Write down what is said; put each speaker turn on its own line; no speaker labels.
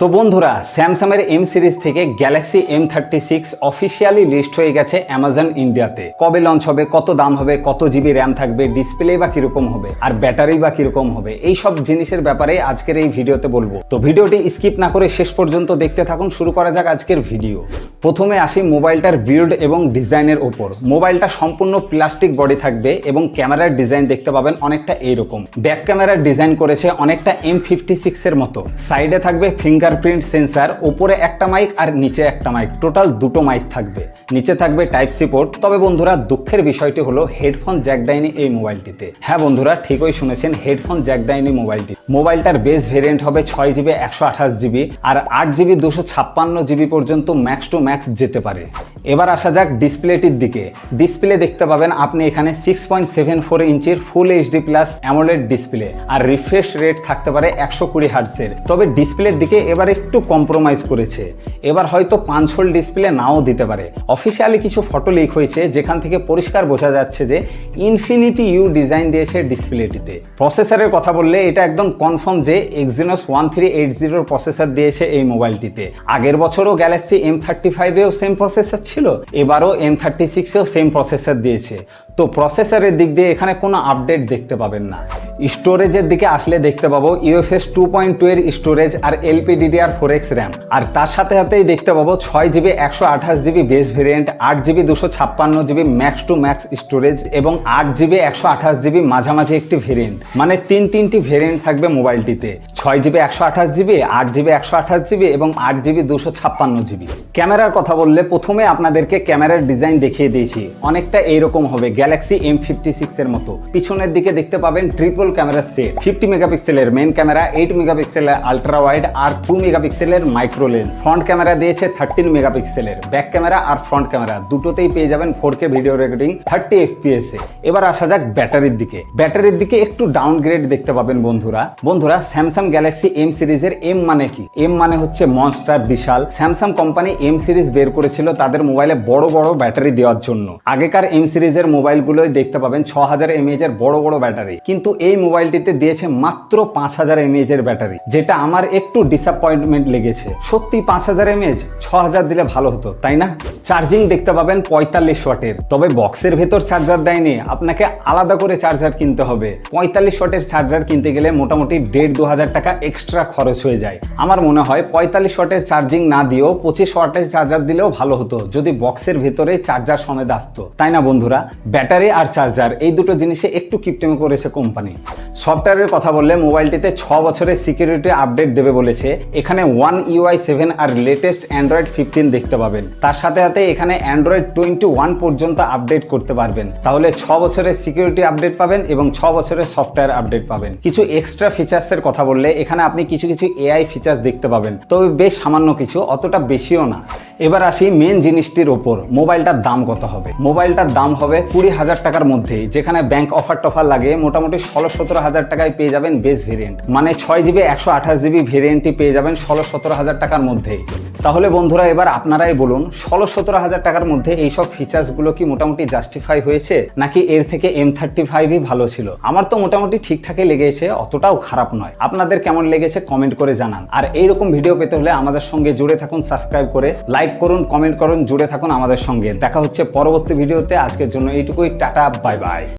তো বন্ধুরা, স্যামসাংয়ের এম সিরিজ থেকে Galaxy M thirty six officially list হয়ে গেছে অ্যামাজন ইন্ডিয়াতে কবে লঞ্চ হবে, কত দাম হবে, কত জিবি র্যাম থাকবে ডিসপ্লে বা কীরকম হবে, আর ব্যাটারি বা কীরকম হবে এই সব জিনিসের ব্যাপারে আজকের এই ভিডিওতে বলব। তো ভিডিওটি স্কিপ না করে শেষ পর্যন্ত দেখতে থাকুন, শুরু করা যাক আজকের ভিডিও। প্রথমে আসি মোবাইলটার বিল্ড এবং ডিজাইনের ওপর মোবাইলটা সম্পূর্ণ প্লাস্টিক বডি থাকবে এবং ক্যামেরার ডিজাইন দেখতে পাবেন অনেকটা এইরকম ব্যাক ক্যামেরার ডিজাইন করেছে অনেকটা এম ফিফটি সিক্সের মতো। সাইডে থাকবে ফিঙ্গারপ্রিন্ট সেন্সার ওপরে একটা মাইক আর নিচে একটা মাইক টোটাল দুটো মাইক থাকবে। নিচে থাকবে টাইপ সি পোর্ট তবে বন্ধুরা, দুঃখের বিষয়টি হলো হেডফোন জ্যাক দেয়নি এই মোবাইলটিতে হ্যাঁ বন্ধুরা, ঠিকই শুনেছেন হেডফোন জ্যাক দেয়নি মোবাইলটি মোবাইলটার বেস ভেরিয়েন্ট হবে ছয় জিবি একশো আঠাশ জিবি আর আট জিবি দুশো ছাপ্পান্ন জিবি পর্যন্ত ম্যাক্স টু ম্যাক্স যেতে পারে। এবার আসা যাক ডিসপ্লেটির দিকে। ডিসপ্লে দেখতে পাবেন আপনি এখানে সিক্স পয়েন্ট সেভেন ফোর ইঞ্চির full HD plus AMOLED display আর রিফ্রেশ রেট থাকতে পারে একশো কুড়ি হার্টসের তবে ডিসপ্লের দিকে এবার একটু কম্প্রোমাইজ করেছে। এবার হয়তো পাঁচ হোল ডিসপ্লে নাও দিতে পারে। অফিসিয়ালি কিছু ফটো লিক হয়েছে যেখান থেকে পরিষ্কার বোঝা যাচ্ছে যে ইনফিনিটি ইউ ডিজাইন দিয়েছে ডিসপ্লেটিতে। প্রসেসরের কথা বললে এটা একদম কনফার্ম যে এক্সিনোস ওয়ান থ্রি এইট জিরোর প্রসেসর দিয়েছে এই মোবাইলটিতে আগের বছরও গ্যালাক্সি এম থার্টি ফাইভেও সেম প্রসেসর ছিল। এবারও এম থার্টি সিক্সেও সেম প্রসেসর দিয়েছে। তো প্রসেসরের দিক দিয়ে এখানে কোনো আপডেট দেখতে পাবেন না। স্টোরেজের দিকে আসলে দেখতে পাবো ইউএফএস টু পয়েন্ট টু এর স্টোরেজ আর এলপিডিডিআর ফোর এক্স র্যাম আর তার সাথে সাথেই দেখতে পাবো ছয় জিবি, একশো আঠাশ জিবি বেস ভেরিয়েন্ট আট জিবি, দুশো ছাপ্পান্ন GB max to max storage এবং আট জিবি, একশো আঠাশ জিবি মাঝামাঝি একটি ভেরিয়েন্ট মানে তিন তিনটি ভেরিয়েন্ট থাকবে মোবাইলটিতে। ছয় জিবি, একশো আঠাশ জিবি, আট জিবি, একশো আঠাশ জিবি এবং আট জিবি, দুশো ছাপ্পান্ন জিবি। ক্যামেরার কথা বললে প্রথমে আপনাদেরকে ক্যামেরার ডিজাইন দেখিয়ে দিয়েছি। অনেকটা এইরকম হবে। গ্যালাক্সি এম ফিফটি সিক্স এর মতো। পিছনের দিকে দেখতে পাবেন ট্রিপল ক্যামেরা সেট ফিফটি মেগাপিক্সেলের মেন ক্যামেরা এইট মেগাপিক্সেলের আলট্রা ওয়াইড আর টু মেগাপিক্সেলের মাইক্রো লেন্স ফ্রন্ট ক্যামেরা দিয়েছে থার্টিন মেগাপিক্সেলের ব্যাক ক্যামেরা আর ফ্রন্ট ক্যামেরা দুটোতেই পেয়ে যাবেন four K video recording thirty FPS এ। এবার আসা যাক ব্যাটারির দিকে। ব্যাটারির দিকে একটু ডাউনগ্রেড দেখতে পাবেন বন্ধুরা। বন্ধুরা স্যামসাং গ্যালাক্সি এম সিরিজের এম মানে কি? এম মানে হচ্ছে মনস্টার বিশাল। স্যামসাং কোম্পানি এম সিরিজ বের করেছিল তাদের মোবাইলে বড় বড় ব্যাটারি দেওয়ার জন্য। আগেকার এম সিরিজের মোবাইলগুলোই দেখতে পাবেন ছ হাজার এমএএচ এর বড় বড় ব্যাটারি। কিন্তু এই মোবাইলটিতে দিয়েছে মাত্র পাঁচ হাজার এমএএচ এর ব্যাটারি, যেটা আমার একটু ডিসঅ্যাপয়েন্টমেন্ট লেগেছে। সত্যি পাঁচ হাজার এমএএচ ছ হাজার দিলে ভালো হতো, তাই না? চার্জিং দেখতে পাবেন পঁয়তাল্লিশ ওয়াটের। তবে বক্সের ভেতর চার্জার দেয়নি, আপনাকে আলাদা করে চার্জার কিনতে হবে। পঁয়তাল্লিশ ওয়াটের চার্জার কিনতে গেলে মোটামুটি দেড় দু হাজার টাকা এক্সট্রা খরচ হয়ে যায়। আমার মনে হয় পঁয়তাল্লিশ ওয়াটের চার্জিং না দিয়েও পঁচিশ ওয়াটের চার্জার দিলেও ভালো হতো, যদি বক্সের ভেতরে চার্জার সমেত আসতো। তাই না বন্ধুরা? ব্যাটারি আর চার্জার, এই দুটো জিনিসে একটু কিপটেমে করেছে কোম্পানি। সফটওয়্যারের কথা বললে মোবাইলটিতে ছ বছরের সিকিউরিটি আপডেট দেবে বলেছে। এখানে ওয়ান ইউআই সেভেন আর লেটেস্ট অ্যান্ড্রয়েড ফিফটিন দেখতে পাবেন। তার সাথে সাথে এখানে অ্যান্ড্রয়েড টোয়েন্টি ওয়ান পর্যন্ত আপডেট করতে পারবেন। তাহলে ছ বছরের সিকিউরিটি আপডেট পাবেন এবং ছ বছরের সফটওয়্যার আপডেট পাবেন। কিছু এক্সট্রা ফিচার্সের কথা বললে এখানে আপনি কিছু কিছু এআই ফিচার্স দেখতে পাবেন। তবে বেশ সামান্য কিছু, অতটা বেশিও না। এবার আসি মেন জিনিসটির ওপর। মোবাইলটার দাম কত হবে? মোবাইলটার দাম হবে কুড়ি হাজার টাকার মধ্যেই, যেখানে ব্যাংক অফার টফার লাগে, মোটামুটি ষোলো সতেরো হাজার টাকায় পেয়ে যাবেন বেস ভেরিয়েন্ট মানে ছয় জিবি একশো আঠাশ জিবি ভেরিয়েন্টটি পেয়ে যাবেন ষোলো সতেরো হাজার টাকার মধ্যেই। তাহলে বন্ধুরা, এবার আপনারাই বলুন, ষোলো সতেরো হাজার টাকার মধ্যে এইসব ফিচার্সগুলো কি মোটামুটি জাস্টিফাই হয়েছে? নাকি এর থেকে এম থার্টি ফাইভই ভালো ছিল? আমার তো মোটামুটি ঠিকঠাকই লেগেছে, অতটাও খারাপ নয়। আপনাদের কেমন লেগেছে কমেন্ট করে জানান। আর এইরকম ভিডিও পেতে হলে আমাদের সঙ্গে জুড়ে থাকুন সাবস্ক্রাইব করে লাইক করুন কমেন্ট করুন, জুড়ে থাকুন আমাদের সঙ্গে। দেখা হচ্ছে পরবর্তী ভিডিওতে আজকের জন্য এইটুকুই। Tata bye bye